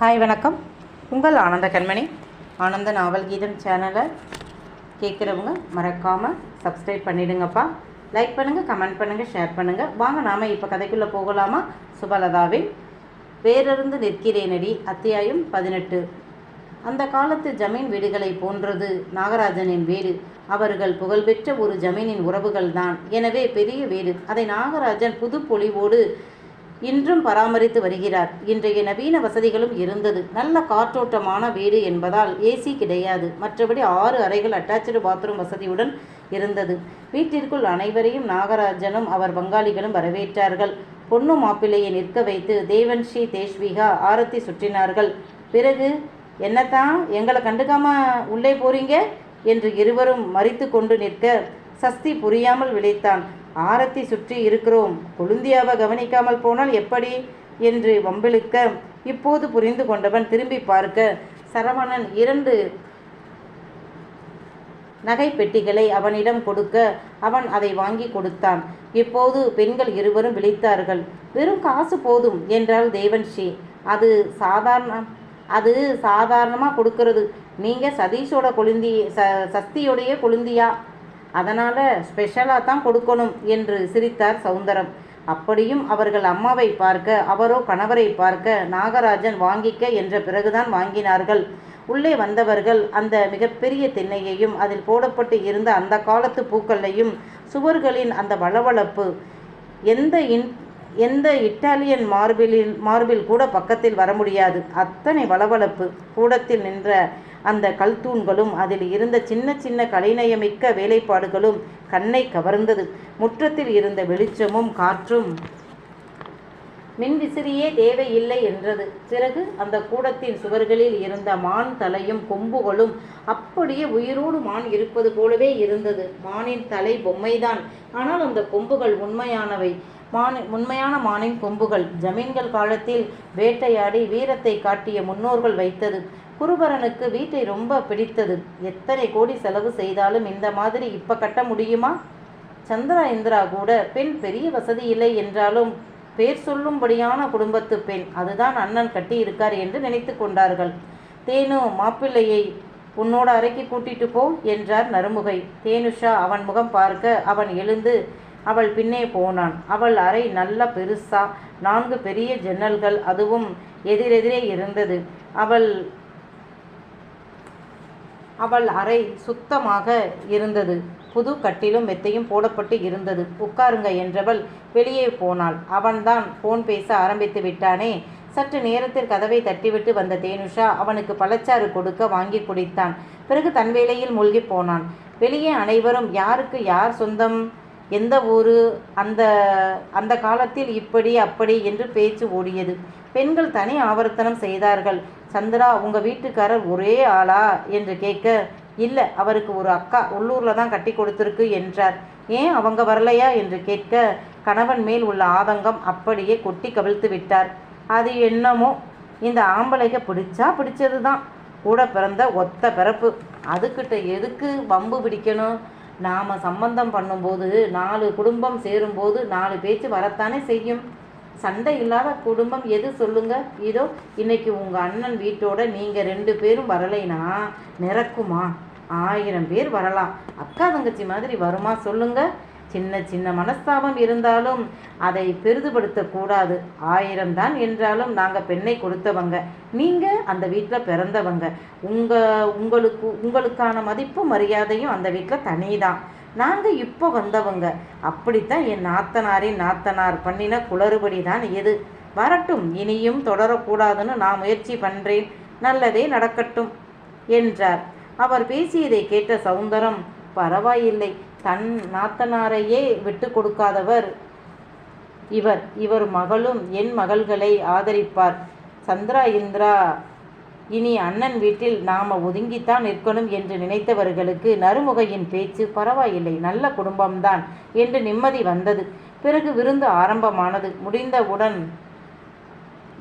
Hi வணக்கம். உங்கள் ஆனந்த கண்மணி. ஆனந்த நாவல் கீதம் சேனலை கேட்குறவங்க மறக்காமல் சப்ஸ்கிரைப் பண்ணிடுங்கப்பா. லைக் பண்ணுங்கள் கமெண்ட் பண்ணுங்கள் ஷேர் பண்ணுங்கள் வாங்க நாம் இப்போ கதைக்குள்ளே போகலாமா? சுபலதாவின் வேறிருந்து நிற்கிறேனடி அத்தியாயம் பதினெட்டு. அந்த காலத்து ஜமீன் வீடுகளை போன்றது நாகராஜனின் வீடு. அவர்கள் புகழ்பெற்ற ஒரு ஜமீனின் உறவுகள்தான். எனவே பெரிய வீடு. அதை நாகராஜன் புது பொலிவோடு இன்றும் பராமரித்து வருகிறார். இன்றைய நவீன வசதிகளும் இருந்தது. நல்ல காற்றோட்டமான வீடு என்பதால் ஏசி கிடையாது. மற்றபடி ஆறு அறைகள் அட்டாச்சு பாத்ரூம் வசதியுடன் இருந்தது. வீட்டிற்குள் அனைவரையும் நாகராஜனும் அவர் பங்காளிகளும் வரவேற்றார்கள். பொண்ணு மாப்பிள்ளையை நிற்க வைத்து தேவன்ஷி தேஷ்விகா ஆரத்தி சுற்றினார்கள். பிறகு என்னத்தான் எங்களை கண்டுக்காம உள்ளே போறீங்க? என்று இருவரும் மறித்து கொண்டு நிற்க சஸ்தி புரியாமல் விழித்தான். ஆரத்தி சுற்றி இருக்கிறோம். கொழுந்தியாவை கவனிக்காமல் போனால் எப்படி? என்று வம்பிழுக்க இப்போது புரிந்து கொண்டவன் திரும்பி பார்க்க சரவணன் இரண்டு நகை பெட்டிகளை அவனிடம் கொடுக்க அவன் அதை வாங்கி கொடுத்தான். இப்போது பெண்கள் இருவரும் விழித்தார்கள். வெறும் காசு போதும் என்றாள் தேவன்ஸ்ரீ அது சாதாரண அது சாதாரணமாக கொடுக்கறது. நீங்கள் சதீஷோட கொழுந்தி ச சஸ்தியோடைய கொழுந்தியா? அதனால் ஸ்பெஷலாக தான் கொடுக்கணும் என்று சிரித்தார் சௌந்தரம் அப்படியும் அவர்கள் அம்மாவை பார்க்க அவரோ கணவரை பார்க்க நாகராஜன் வாங்கிக்க என்ற பிறகுதான் வாங்கினார்கள். உள்ளே வந்தவர்கள் அந்த மிகப்பெரிய திண்ணையையும் அதில் போடப்பட்டு இருந்த அந்த காலத்து பூக்களையும் சுவர்களின் அந்த வளவளப்பு எந்த இன் எந்த இட்டாலியன் மார்பிலின் மார்பில் கூட பக்கத்தில் வர முடியாது. அத்தனை வளவளப்பு கூடத்தில் நின்ற அந்த கல்தூண்களும் அதில் இருந்த சின்ன சின்ன கலைநயமிக்க வேலைப்பாடுகளும் கண்ணை கவர்ந்தது. முற்றத்தில் இருந்த வெளிச்சமும் காற்றும் மின்விசிறியே தேவையில்லை என்றது. பிறகு அந்த கூடத்தின் சுவர்களில் இருந்த மான் தலையும் கொம்புகளும் அப்படியே உயிரோடு மான் இருப்பது போலவே இருந்தது. மானின் தலை பொம்மைதான். ஆனால் அந்த கொம்புகள் உண்மையானவை. மான் உண்மையான மானின் கொம்புகள் ஜமீன்கள் காலத்தில் வேட்டையாடி வீரத்தை காட்டிய முன்னோர்கள் வைத்தது. குருபரனுக்கு வீட்டை ரொம்ப பிடித்தது. எத்தனை கோடி செலவு செய்தாலும் இந்த மாதிரி இப்ப கட்ட முடியுமா? சந்திரா இந்திரா கூட பெண் பெரிய வசதி இல்லை என்றாலும் பேர் சொல்லும்படியான குடும்பத்து பெண். அதுதான் அண்ணன் கட்டி இருக்கார் என்று நினைத்து கொண்டார்கள். தேனு மாப்பிள்ளையை உன்னோட அறைக்கு கூட்டிட்டு போ என்றார் நறுமுகை. தேனுஷா அவன் முகம் பார்க்க அவன் எழுந்து அவள் பின்னே போனான். அவள் அறை நல்ல பெருசா நான்கு பெரிய ஜன்னல்கள் அதுவும் எதிரெதிரே இருந்தது. அவள் அவள் அறை சுத்தமாக இருந்தது. புது கட்டிலும் மெத்தையும் போடப்பட்டு இருந்தது. உட்காருங்க என்றவள் வெளியே போனாள். அவன்தான் ஃபோன் பேச ஆரம்பித்து விட்டானே. சற்று நேரத்தில் கதவை தட்டிவிட்டு வந்த தேனுஷா அவனுக்கு பழச்சாறு கொடுக்க வாங்கி குடித்தான். பிறகு தன் வேலையில் மூழ்கி போனான். வெளியே அனைவரும் யாருக்கு யார் சொந்தம்? எந்த ஊரு? அந்த அந்த காலத்தில் இப்படி அப்படி என்று பேச்சு ஓடியது. பெண்கள் தனி ஆவர்த்தனம் செய்தார்கள். சந்திரா உங்கள் வீட்டுக்காரர் ஒரே ஆளா? என்று கேட்க இல்லை அவருக்கு ஒரு அக்கா உள்ளூரில் தான் கட்டி கொடுத்துருக்கு என்றார். ஏன் அவங்க வரலையா? என்று கேட்க கணவன் மேல் உள்ள ஆதங்கம் அப்படியே கொட்டி கவிழ்த்து விட்டார். அது என்னமோ இந்த ஆம்பளைக்கு பிடிச்சா பிடிச்சது தான். கூட பிறந்த ஒத்த பிறப்பு. அதுக்கிட்ட எதுக்கு வம்பு பிடிக்கணும்? நாம் சம்பந்தம் பண்ணும்போது நாலு குடும்பம் சேரும்போது நாலு பேச்சு வரத்தானே செய்யும்? சண்டை இல்லாத குடும்பம் எது சொல்லுங்க? இதோ இன்னைக்கு உங்கள் அண்ணன் வீட்டோட நீங்கள் ரெண்டு பேரும் வரலைனா நிறக்குமா ஆயிரம் பேர் வரலாம். அக்கா தங்கச்சி மாதிரி வருமா சொல்லுங்க? சின்ன சின்ன மனஸ்தாபம் இருந்தாலும் அதை பெரிதுபடுத்தக்கூடாது ஆயிரம் தான் என்றாலும் நாங்கள் பெண்ணை கொடுத்தவங்க. நீங்கள் அந்த வீட்டில் பிறந்தவங்க. உங்கள் உங்களுக்கு உங்களுக்கான மதிப்பும் மரியாதையும் அந்த வீட்டில் தனிதான். நாங்கள் இப்போ வந்தவங்க. அப்படித்தான் என் நாத்தனாரின் நாத்தனார் பண்ணின குளறுபடி தான் எது வரட்டும் இனியும் தொடரக்கூடாதுன்னு நான் முயற்சி பண்ணுறேன் நல்லதே நடக்கட்டும் என்றார். அவர் பேசியதை கேட்ட சௌந்தரம் பரவாயில்லை தன் நாத்தனாரையே விட்டு கொடுக்காதவர். இவர் இவர் மகளும் என் மகள்களை ஆதரிப்பார். சந்திரா இந்திரா இனி அண்ணன் வீட்டில் நாம ஒதுங்கித்தான் நிற்கணும் என்று நினைத்தவர்களுக்கு நறுமுகையின் பேச்சு பரவாயில்லை. நல்ல குடும்பம்தான் என்று நிம்மதி வந்தது. பிறகு விருந்து ஆரம்பமானது. முடிந்தவுடன்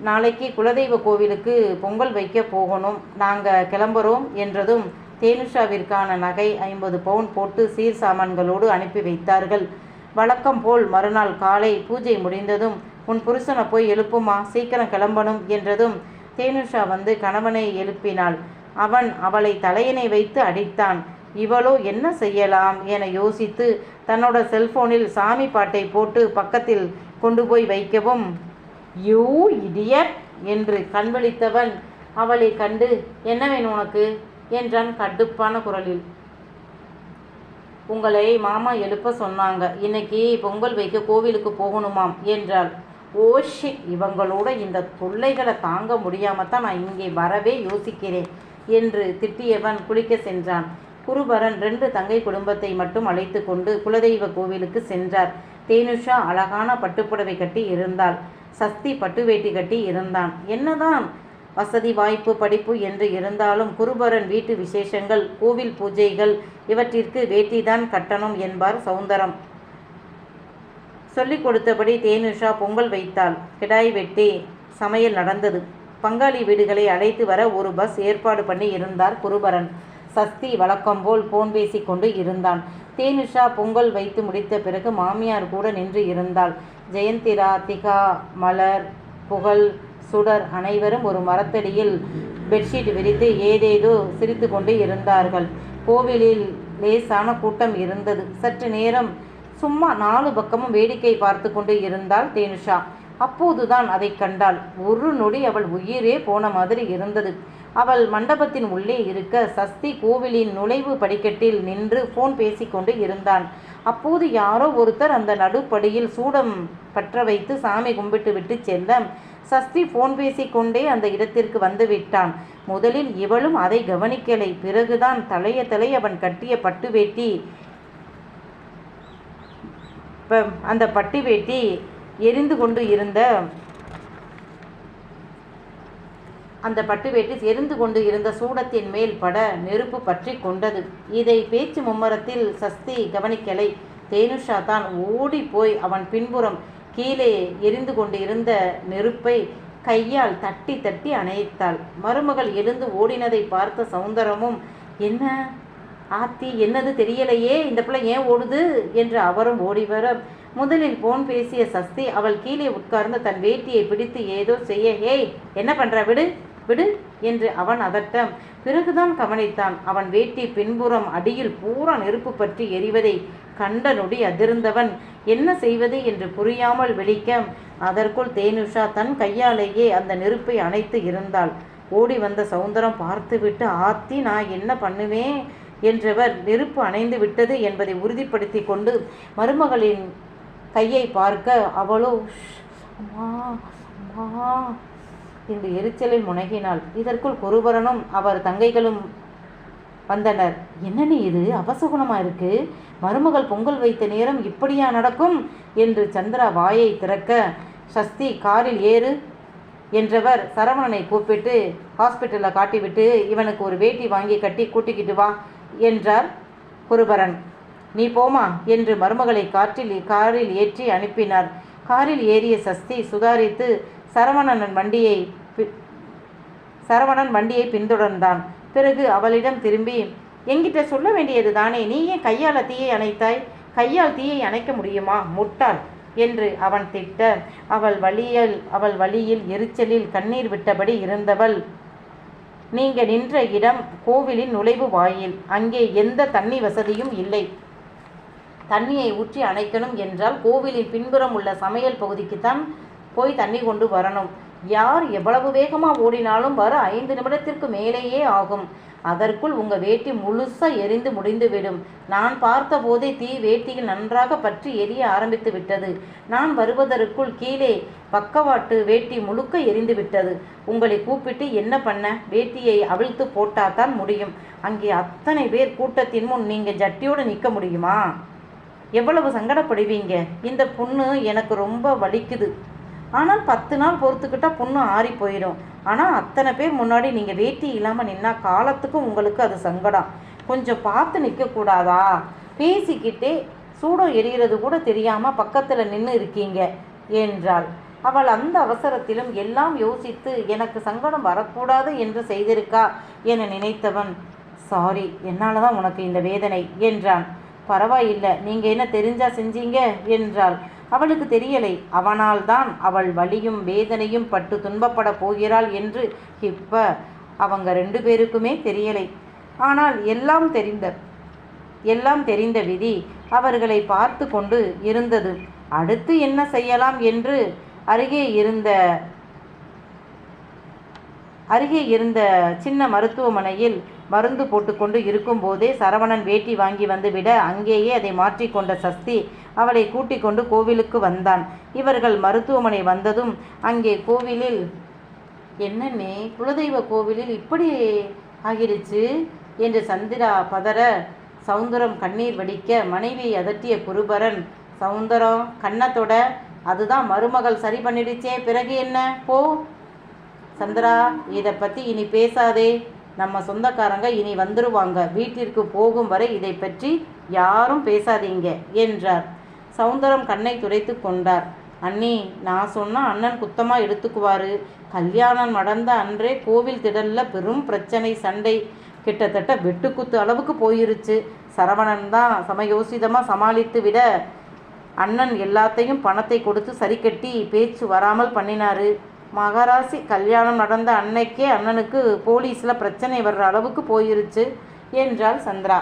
நாளைக்கு குலதெய்வ கோவிலுக்கு பொங்கல் வைக்க போகணும். நாங்கள் கிளம்புறோம் என்றதும் தேனுஷாவிற்கான நகை ஐம்பது பவுன் போட்டு சீர் சாமான்களோடு அனுப்பி வைத்தார்கள். வழக்கம் போல் மறுநாள் காலை பூஜை முடிந்ததும் உன் புருஷனை போய் எழுப்புமா? சீக்கிரம் கிளம்பணும் என்றதும் தேனுஷா வந்து கணவனை எழுப்பினாள். அவன் அவளை தலையணை வைத்து அடித்தான். இவளோ என்ன செய்யலாம்? என யோசித்து தன்னோட செல்போனில் சாமி பாட்டை போட்டு பக்கத்தில் கொண்டு போய் வைக்கவும் யூ இடியட் என்று கண்விழித்தவன் அவளை கண்டு என்ன வேணும் உனக்கு? என்றான் கடுப்பான குரலில். உங்களை மாமா எழுப்ப சொன்னாங்க. இன்னைக்கு பொங்கல் வைக்க கோவிலுக்கு போகணுமாம் என்றாள். ஓஷி இவங்களோட இந்த தொல்லைகளை தாங்க முடியாமல் தான் நான் இங்கே வரவே யோசிக்கிறேன் என்று திட்டியவன் குளிக்க சென்றான். குருபரன் ரெண்டு தங்கை குடும்பத்தை மட்டும் அழைத்து கொண்டு குலதெய்வ கோவிலுக்கு சென்றார். தேனுஷா அழகான பட்டுப்புடவை கட்டி இருந்தாள். சஸ்தி பட்டு வேட்டி கட்டி இருந்தான். என்னதான் வசதி வாய்ப்பு படிப்பு என்று இருந்தாலும் குருபரன் வீட்டு விசேஷங்கள் கோவில் பூஜைகள் இவற்றிற்கு வேட்டிதான் கட்டணும் என்பார் சௌந்தரம். சொல்லிக் கொடுத்தபடி தேனுஷா பொங்கல் வைத்தாள். கிடாய் வெட்டி சமையல் நடந்தது. பங்காளி வீடுகளை அழைத்து வர ஒரு பஸ் ஏற்பாடு பண்ணி இருந்தார் குருபரன். சஸ்தி வழக்கம் போல் போன் பேசி கொண்டு இருந்தான். தேனுஷா பொங்கல் வைத்து முடித்த பிறகு மாமியார் கூட நின்று இருந்தாள். ஜெயந்திரா திகா மலர் புகழ் சுடர் அனைவரும் ஒரு மரத்தடியில் பெட்ஷீட் விரித்து ஏதேதோ சிரித்து கொண்டு இருந்தார்கள். கோவிலில் லேசான கூட்டம் இருந்தது. சற்று நேரம் சும்மா நாலு பக்கமும் வேடிக்கை பார்த்து கொண்டு இருந்தாள் தேனுஷா. அப்போதுதான் அதை கண்டாள். ஒரு நொடி அவள் உயிரே போன மாதிரி இருந்தது. அவள் மண்டபத்தின் உள்ளே இருக்க சஸ்தி கோவிலின் நுழைவு படிக்கட்டில் நின்று போன் பேசிக்கொண்டு இருந்தான். அப்போது யாரோ ஒருத்தர் அந்த நடுப்படியில் சூடம் பற்ற வைத்து சாமி கும்பிட்டு விட்டு செல்ல சஸ்தி போன் பேசிக்கொண்டே அந்த இடத்திற்கு வந்து விட்டான். முதலில் இவளும் அதை கவனிக்கலை. பிறகுதான் தலைய தலை அவன் கட்டிய பட்டு வேட்டி அந்த பட்டி வேட்டி எரிந்து கொண்டு இருந்த அந்த பட்டு வேட்டி எரிந்து கொண்டு இருந்த சூடத்தின் மேல் பட நெருப்பு பற்றி கொண்டது. இதை பேச்சு மும்மரத்தில் சஸ்தி கவனிக்கலை. தேனுஷா தான் ஓடி போய் அவன் பின்புறம் கீழே எரிந்து கொண்டு இருந்த நெருப்பை கையால் தட்டி தட்டி அணைத்தாள். மருமகள் எழுந்து ஓடினதை பார்த்த சௌந்தரமும் என்ன? ஆத்தி என்னது தெரியலையே? இந்த பிள்ளை ஏன் ஓடுது? என்று அவரும் ஓடி வர முதலில் போன் பேசிய சஸ்தி அவள் கீழே உட்கார்ந்து தன் வேட்டியை பிடித்து ஏதோ செய்ய ஹேய் என்ன பண்ற? விடு விடு என்று அவன் அதட்ட பிறகுதான் கவனித்தான் அவன் வேட்டி பின்புறம் அடியில் பூரா நெருப்பு பற்றி எரிவதை கண்ட நொடி அதிர்ந்தவன். என்ன செய்வது? என்று புரியாமல் விழிக்க அதற்குள் தேனுஷா தன் கையாலேயே அந்த நெருப்பை அணைத்து இருந்தாள். ஓடி வந்த சௌந்தரம் பார்த்துவிட்டு ஆத்தி நான் என்ன பண்ணுவேன்? என்றவர் நெருப்பு அணைந்து விட்டது என்பதை உறுதிப்படுத்தி கொண்டு மருமகளின் கையை பார்க்க அவளோ அம்மா அம்மா என்று எரிச்சலில் முனகினாள். இதற்குள் குருபரனும் அவர் தங்கைகளும் வந்தனர். என்னன்னு இது? அவசகுணமா இருக்கு? மருமகள் பொங்கல் வைத்த நேரம் இப்படியா நடக்கும்? என்று சந்திரா வாயை திறக்க சஸ்தி காரில் ஏறு என்றவர் சரவணனை கூப்பிட்டு ஹாஸ்பிட்டலில் காட்டிவிட்டு இவனுக்கு ஒரு வேட்டி வாங்கி கட்டி கூட்டிக்கிட்டு வா என்றார் குருபரன். நீ போமா? என்று மருமகளை காற்றில் காரில் ஏற்றி அனுப்பினார். காரில் ஏறிய சஸ்தி சுதாரித்து சரவணன் வண்டியை சரவணன் வண்டியை பின்தொடர்ந்தான். பிறகு அவளிடம் திரும்பி என்கிட்ட சொல்ல வேண்டியது தானே? நீ ஏன் கையால் தீயை அணைத்தாய்? கையால் தீயை அணைக்க முடியுமா? முட்டாள்! என்று அவன் திட்ட. அவள் வழியில் அவள் வழியில் எரிச்சலில் கண்ணீர் விட்டபடி இருந்தவள் நீங்க நின்ற இடம் கோவிலின் நுழைவு வாயில். அங்கே எந்த தண்ணி வசதியும் இல்லை. தண்ணியை ஊற்றி அணைக்கணும் என்றால் கோவிலின் பின்புறம் உள்ள சமையல் பகுதிக்குத்தான் போய் தண்ணி கொண்டு வரணும். யார் எவ்வளவு வேகமாக ஓடினாலும் வர ஐந்து நிமிடத்திற்கு மேலேயே ஆகும். அதற்குள் உங்க வேட்டி முழுசா எரிந்து முடிந்துவிடும். நான் பார்த்தபோதே தீ வேட்டியில் நன்றாக பற்றி எரிய ஆரம்பித்து விட்டது. நான் வருவதற்குள் கீழே பக்கவாட்டு வேட்டி முழுக்க எரிந்து விட்டது. உங்களை கூப்பிட்டு என்ன பண்ண? வேட்டியை அவிழ்த்து போட்டாதான் முடியும். அங்கே அத்தனை பேர் கூட்டத்தின் முன் நீங்க ஜட்டியோடு நிற்க முடியுமா? எவ்வளவு சங்கடப்படுவீங்க? இந்த புண்ணு எனக்கு ரொம்ப வலிக்குது. ஆனால் பத்து நாள் பொறுத்துக்கிட்டா புண்ணு ஆறி போயிடும். ஆனால் அத்தனை பேர் முன்னாடி நீங்கள் வேட்டி இல்லாமல் நின்னா காலத்துக்கும் உங்களுக்கு அது சங்கடம். கொஞ்சம் பார்த்து நிற்கக்கூடாதா பேசிக்கிட்டே சூடம் எரிகிறது கூட தெரியாமல் பக்கத்தில் நின்று இருக்கீங்க என்றாள். அவள் அந்த அவசரத்திலும் எல்லாம் யோசித்து எனக்கு சங்கடம் வரக்கூடாது என்று செய்திருக்கா? என நினைத்தவன். சாரி என்னால் தான் உனக்கு இந்த வேதனை என்றான். பரவாயில்லை நீங்கள் என்ன தெரிஞ்சா செஞ்சீங்க? என்றாள். அவளுக்கு தெரியலை அவனால் தான் அவள் வலியும் வேதனையும் பட்டு துன்பப்பட போகிறாள் என்று இப்ப அவங்க ரெண்டு பேருக்குமே தெரியலை. ஆனால் எல்லாம் தெரிந்த எல்லாம் தெரிந்த விதி அவர்களை பார்த்து கொண்டு இருந்தது. அடுத்து என்ன செய்யலாம் என்று அருகே இருந்த அருகே இருந்த சின்ன மருத்துவமனையில் மருந்து போட்டுக்கொண்டு இருக்கும்போதே சரவணன் வேட்டி வாங்கி வந்துவிட அங்கேயே அதை மாற்றிக்கொண்ட சஸ்தி அவளை கூட்டிக் கொண்டு கோவிலுக்கு வந்தான். இவர்கள் மருத்துவமனை வந்ததும் அங்கே கோவிலில் என்னன்னே குலதெய்வ கோவிலில் இப்படி ஆகிடுச்சு? என்று சந்திரா பதற சவுந்தரம் கண்ணீர் வடிக்க மனைவியை அதட்டிய குருபரன் சவுந்தரம் கண்ணத்தோட அதுதான் மருமகள் சரி பண்ணிடுச்சே. பிறகு என்ன? போ. சந்திரா இதை பற்றி இனி பேசாதே. நம்ம சொந்தக்காரங்க இனி வந்துருவாங்க. வீட்டிற்கு போகும் வரை இதை பற்றி யாரும் பேசாதீங்க என்றார். சவுந்தரம் கண்ணை துடைத்து கொண்டார். அண்ணி நான் சொன்னால் அண்ணன் குத்தமாக எடுத்துக்குவாரு. கல்யாணம் நடந்த அன்றே கோவில் திடலில் பெரும் பிரச்சனை சண்டை. கிட்டத்தட்ட வெட்டுக்குத்து அளவுக்கு போயிருச்சு. சரவணன் தான் சமயோசிதமாக சமாளித்து விட அண்ணன் எல்லாத்தையும் பணத்தை கொடுத்து சரி கட்டி பேச்சு வராமல் பண்ணினாரு. மகராசி கல்யாணம் நடந்த அன்னைக்கே அண்ணனுக்கு போலீஸில் பிரச்சனை வர்ற அளவுக்கு போயிருச்சு என்றாள் சந்திரா.